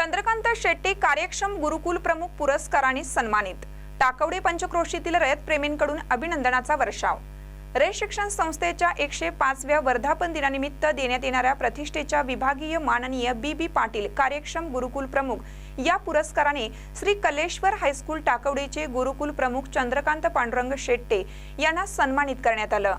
चंद्रकांत शेट्टी कार्यक्षम गुरुकुल प्रमुख पुरस्काराने सन्मानित. टाकवडे पंचक्रोशीतील रयत प्रेमींकडून अभिनंदनाचा वर्षाव. रे शिक्षण संस्थेच्या एकशे पाचव्या वर्धापन दिनानिमित्त देण्यात येणाऱ्या प्रतिष्ठेच्या विभागीय माननीय बी बी पाटील कार्यक्षम गुरुकुल प्रमुख या पुरस्काराने श्री कलेश्वर हायस्कूल टाकवडेचे गुरुकुल प्रमुख चंद्रकांत पांडुरंग शेट्टे यांना सन्मानित करण्यात आलं.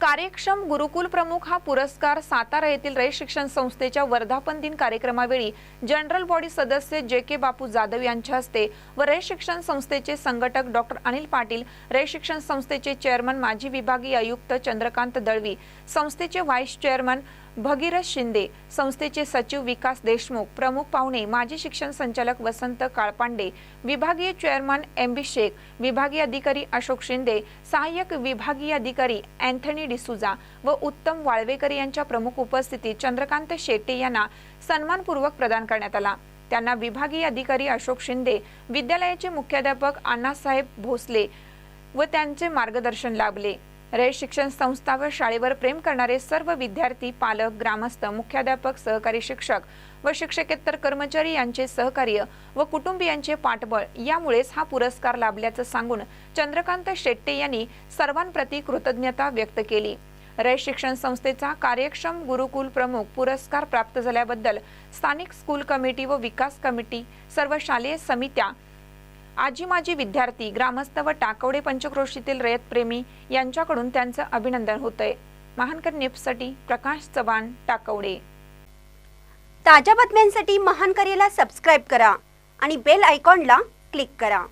कार्यक्षम गुरुकुल प्रमुख हा पुरस्कार सातारा येथील रयत शिक्षण संस्थेच्या वर्धापन दिन कार्यक्रमावेळी जनरल बॉडी सदस्य जे के बापू जाधव यांच्या हस्ते व रयत शिक्षण संस्थेचे संघटक डॉक्टर अनिल पाटील रयत शिक्षण संस्थेचे चेअरमन माजी विभागीय आयुक्त चंद्रकांत दळवी संस्थेचे व्हाईस चेअरमन भगीरथ शिंदे संस्थेचे सचिव विकास देशमुख प्रमुख पाहुणे माजी शिक्षण संचालक वसंत काळपांडे विभागीय चेअरमन एम बी शेख विभागीय अधिकारी अशोक शिंदे सहाय्यक विभागीय अधिकारी अँथनी डिसुजा व उत्तम वाळवेकर यांच्या प्रमुख उपस्थितीत चंद्रकांत शेट्टे यांना सन्मानपूर्वक प्रदान करण्यात आला. त्यांना विभागीय अधिकारी अशोक शिंदे विद्यालयाचे मुख्याध्यापक अण्णासाहेब भोसले व त्यांचे मार्गदर्शन लाभले. रयत शिक्षण संस्था व शाळेवर प्रेम करणारे सर्व विद्यार्थी पालक ग्रामस्थ मुख्याध्यापक सहकारी शिक्षक व शिक्षकेतर कर्मचारी यांचे सहकार्य व कुटुंबियांचे पाठबळ यामुळेच हा पुरस्कार लाभल्याचं सांगून चंद्रकांत शेट्टे यांनी सर्वांप्रती कृतज्ञता व्यक्त केली. रयत शिक्षण संस्थेचा कार्यक्षम गुरुकुल प्रमुख पुरस्कार प्राप्त झाल्याबद्दल स्थानिक स्कूल कमिटी व विकास कमिटी सर्व शालेय समित्या आजी माजी विद्यार्थी ग्रामस्थ व टाकवडे पंचक्रोशीतील रयत प्रेमी यांच्याकडून त्यांचं अभिनंदन होतंय. महानकर न्यूजसाठी प्रकाश चव्हाण टाकवडे. ताज्या बातम्यांसाठी महान करेला सबस्क्राईब करा आणि बेल आयकॉनला क्लिक करा.